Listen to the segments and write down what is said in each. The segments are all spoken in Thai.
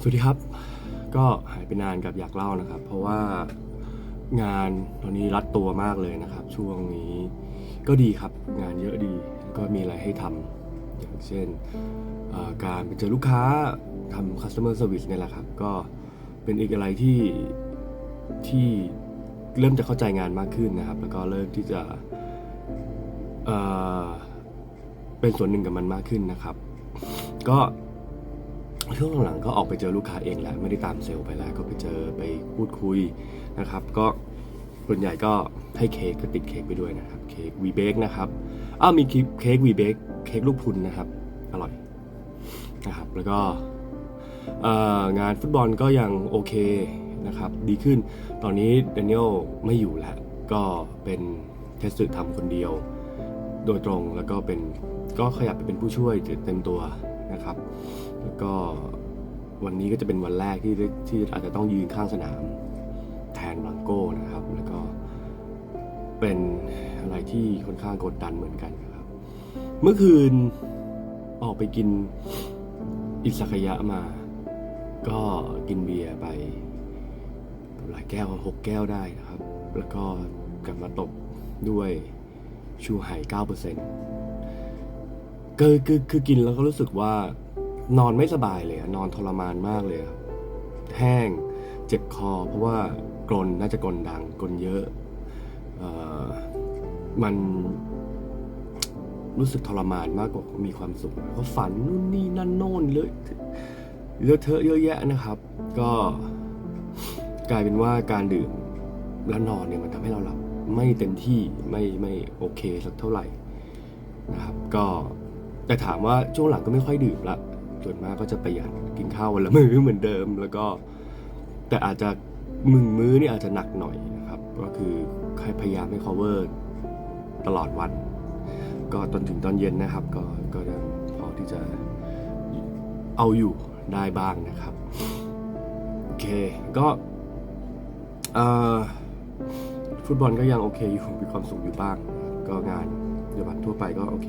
สวัสดีครับ ก็หายไปนานกับอยากเล่านะครับ เพราะว่างานตอนนี้รัดตัวมากเลยนะครับ ช่วงนี้ก็ดีครับงานเยอะดีก็มีอะไรให้ทำอย่างเช่นการไปเจอลูกค้าทำ customer service เนี่ยแหละครับ ก็เป็นอีกอะไรที่ที่เริ่มจะเข้าใจงานมากขึ้นนะครับ แล้วก็เริ่มที่จะเเป็นส่วนหนึ่งกับมันมากขึ้นนะครับ ก็ ช่วงหลังๆก็ออกไปเจอลูกค้าเองแล้วไม่ได้ตามเซลล์ไปแล้วก็ไปเจอไปพูดคุยนะครับ ก็ส่วนใหญ่ก็ให้เค้กก็ติดเค้กไปด้วยนะครับเค้กวีเบกนะครับอ้าวมีเค้กวีเบกเค้กลูกพุนนะครับ อร่อยนะครับแล้วก็งานฟุตบอลก็ยังโอเคนะครับ ดีขึ้นตอนนี้เดนิเอลไม่อยู่แล้ว ก็เป็นเทสสึทำคนเดียว โดยตรงแล้วก็เป็นก็ขยับไปเป็นผู้ช่วยเต็มตัวนะครับ แล้วก็วันนี้ก็จะเป็นวันแรกที่ที่อาจจะต้องยืนข้างสนามแทนบลังโก้นะครับ แล้วก็เป็นอะไรที่ค่อนข้างกดดันเหมือนกันครับ เมื่อคืนออกไปกินอิสากยะมา ก็กินเบียร์ไปหลายแก้วหกแก้วได้นะครับ แล้วก็กลับมาตบด้วยชูไห่เก้าเปอร์เซ็นต์คือคือคือกินแล้วก็รู้สึกว่า นอนไม่สบายเลยนอนทรมานมากเลยแห้งเจ็บคอ เพราะว่ากรนน่าจะกรนดังกรนเยอะออมันรู้สึกทรมานมากกว่ามีความสุขเพราะฝันนู่นนี่นั่นโน่นเลยเลอะเทอะเยอะแยะนะครับ ก็กลายเป็นว่าการดื่มแล้วนอนเนี่ยมันทำให้เราหลับไม่เต็มที่ไม่ไม่โอเคสักเท่าไหร่นะครับ ก็แต่ถามว่าช่วงหลังก็ไม่ค่อยดื่มละ ส่วนมากก็จะประหยัดกินข้าววันละมื้อเหมือนเดิม แล้วก็แต่อาจจะมึงมื้อนี่อาจจะหนักหน่อยนะครับ ก็คือพยายามให้ cover ตลอดวัน ก็จนถึงตอนเย็นนะครับ ก็ก็ยังพอที่จะเอาอยู่ได้บ้างนะครับโอเคก็ฟุตบอลก็ยังโอเคอยู่มีความสุขอยู่บ้าง ก็งานเดือนทั่วไปก็โอเค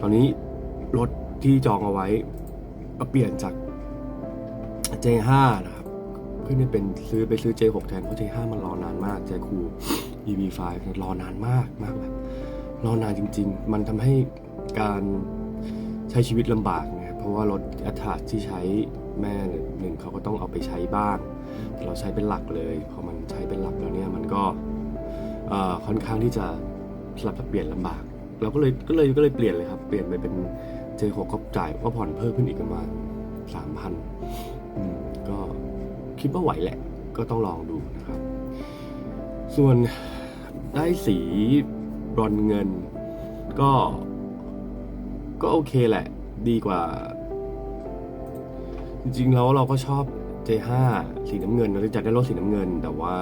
ตอนนี้รถที่จองเอาไว้ เปลี่ยนจาก J5 นะครับ ขึ้นไปเป็นซื้อไปซื้อ J6 แทน เพราะ J5 มันรอนานมาก J คู EV5 รอนานมากมากแบบรอนานจริง ๆ มันทำให้การใช้ชีวิตลำบากนะครับเพราะว่ารถอัตราที่ใช้แม่หนึ่งเขาก็ต้องเอาไปใช้บ้าง แต่เราใช้เป็นหลักเลยพอมันใช้เป็นหลักแล้วเนี่ยมันก็ค่อนข้างที่จะสลับเปลี่ยนลำบาก เราก็เลยก็เลยก็เลยเปลี่ยนเลยครับ เปลี่ยนไปเป็น J6 ก็จ่ายก็ผ่อนเพิ่มขึ้นอีกประมาณสามพันก็คิดว่าไหวแหละ ก็ต้องลองดูนะครับ ส่วนได้สีบรอนเงิน ก็ ก็โอเคแหละ ดีกว่า จริงๆแล้วเราก็ชอบ J5 สีน้ำเงินเราจะจัดได้รถสีน้ำเงิน แต่ว่า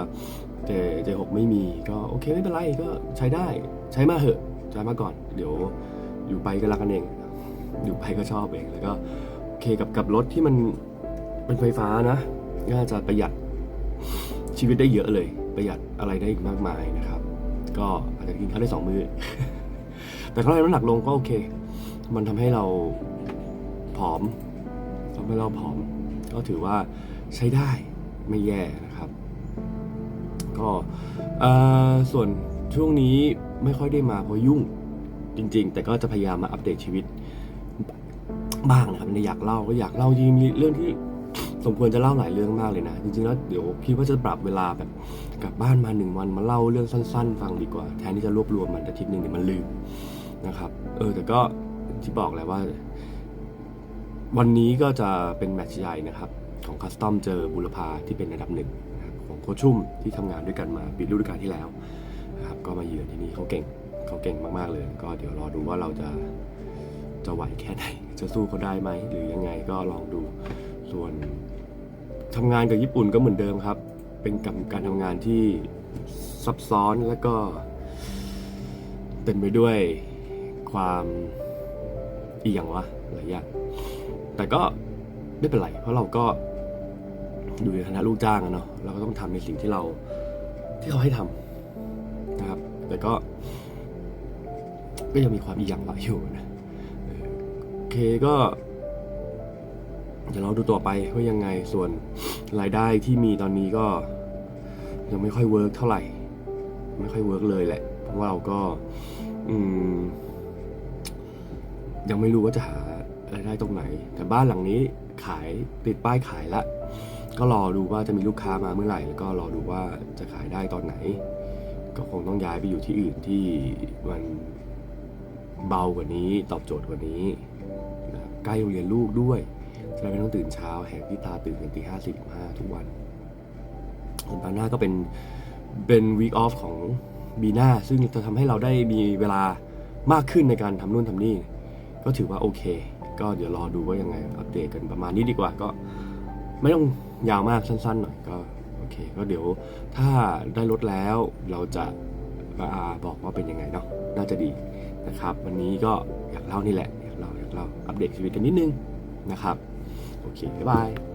J J6 ไม่มีก็โอเคไม่เป็นไรก็ใช้ได้ ใช้มาเหอะ ใช้มาก่อน เดี๋ยวอยู่ไปก็รักกันเอง อยู่ไปก็ชอบเอง แล้วก็โอเคกับกับรถที่มันเป็นไฟฟ้านะน่าจะประหยัดชีวิตได้เยอะเลย ประหยัดอะไรได้อีกมากมายนะครับ ก็อาจจะกินข้าวได้สองมือแต่ถ้าเรน้ำหนักลงก็โอเค มันทำให้เราผอมทำให้เราผอม ก็ถือว่าใช้ได้ไม่แย่นะครับ ก็ส่วนช่วงนี้ไม่ค่อยได้มาเพราะยุ่งจริง ๆ แต่ก็จะพยายามมาอัปเดตชีวิต บ้างนะครับในอยากเล่าก็อยากเล่าจริงมีเรื่องที่สมควรจะเล่าหลายเรื่องมากเลยนะ จริงๆแล้วเดี๋ยวคิดว่าจะปรับเวลาแบบกลับบ้านมาหนึ่งวันมาเล่าเรื่องสั้น ๆ ฟังดีกว่า แทนที่จะรวบรวมมันอาทิตย์หนึ่งเดี๋ยมันลืมนะครับ เออแต่ก็ที่บอกแหละว่า วันนี้ก็จะเป็นแมตช์ใหญ่นะครับ ของคัสตอมเจอบุรพาที่เป็นอันดับหนึ่งของโคชุ่มที่ทำงานด้วยกันมาปิดฤดูกาลที่แล้วนะครับก็มาเยือนที่นี่เขาเก่งเขาเก่งมากๆเลย ก็เดี๋ยวรอดูว่าเราจะ จะไหวแค่ไหน จะสู้เขาได้ไหมหรือยังไงก็ลองดู ส่วนทำงานกับญี่ปุ่นก็เหมือนเดิมครับ เป็นกับการทำงานที่ซับซ้อนแล้วก็เต็มไปด้วยความอีหยังวะหลายอย่างแต่ก็ไม่เป็นไร เพราะเราก็อยู่ในฐานะลูกจ้างอะเนาะเราก็ต้องทำในสิ่งที่เราที่เขาให้ทำนะครับ แต่ก็ ก็ยังมีความอีหยังวะอยู่นะ เคก็ เดี๋ยวเราดูต่อไปว่ายังไงส่วนรายได้ที่มีตอนนี้ก็ ยังไม่ค่อยเวิร์กเท่าไหร่ ไม่ค่อยเวิร์กเลยแหละ เพราะว่าเราก็อืมยังไม่รู้ว่าจะหารายได้ตรงไหน แต่บ้านหลังนี้ขายติดป้ายขายละก็รอดูว่าจะมีลูกค้ามาเมื่อไหร่ แล้วก็รอดูว่าจะขายได้ตอนไหน ก็คงต้องย้ายไปอยู่ที่อื่นที่มันเบากว่านี้ ตอบโจทย์กว่านี้ ใกล้โรงเรียนลูกด้วยจะได้ไม่ต้องตื่นเช้าแหกที่ตาตื่นกันตีห้าสิบห้าทุกวันส่วนปาน่าก็เป็นเป็นวีคออฟของบีน่าซึ่งจะทำให้เราได้มีเวลามากขึ้นในการทำนู่นทำนี่ ก็ถือว่าโอเค ก็เดี๋ยวรอดูว่ายังไงอัปเดตกันประมาณนี้ดีกว่าก็ไม่ต้องยาวมากสั้นๆหน่อยก็โอเค ก็เดี๋ยวถ้าได้รถแล้วเราจะมาบอกว่าเป็นยังไงเนาะน่าจะดีนะครับ วันนี้ก็อยากเล่านี่แหละ เล่าอยากเล่าอัปเดตชีวิตกันนิดนึงนะครับ โอเค บ๊ายบาย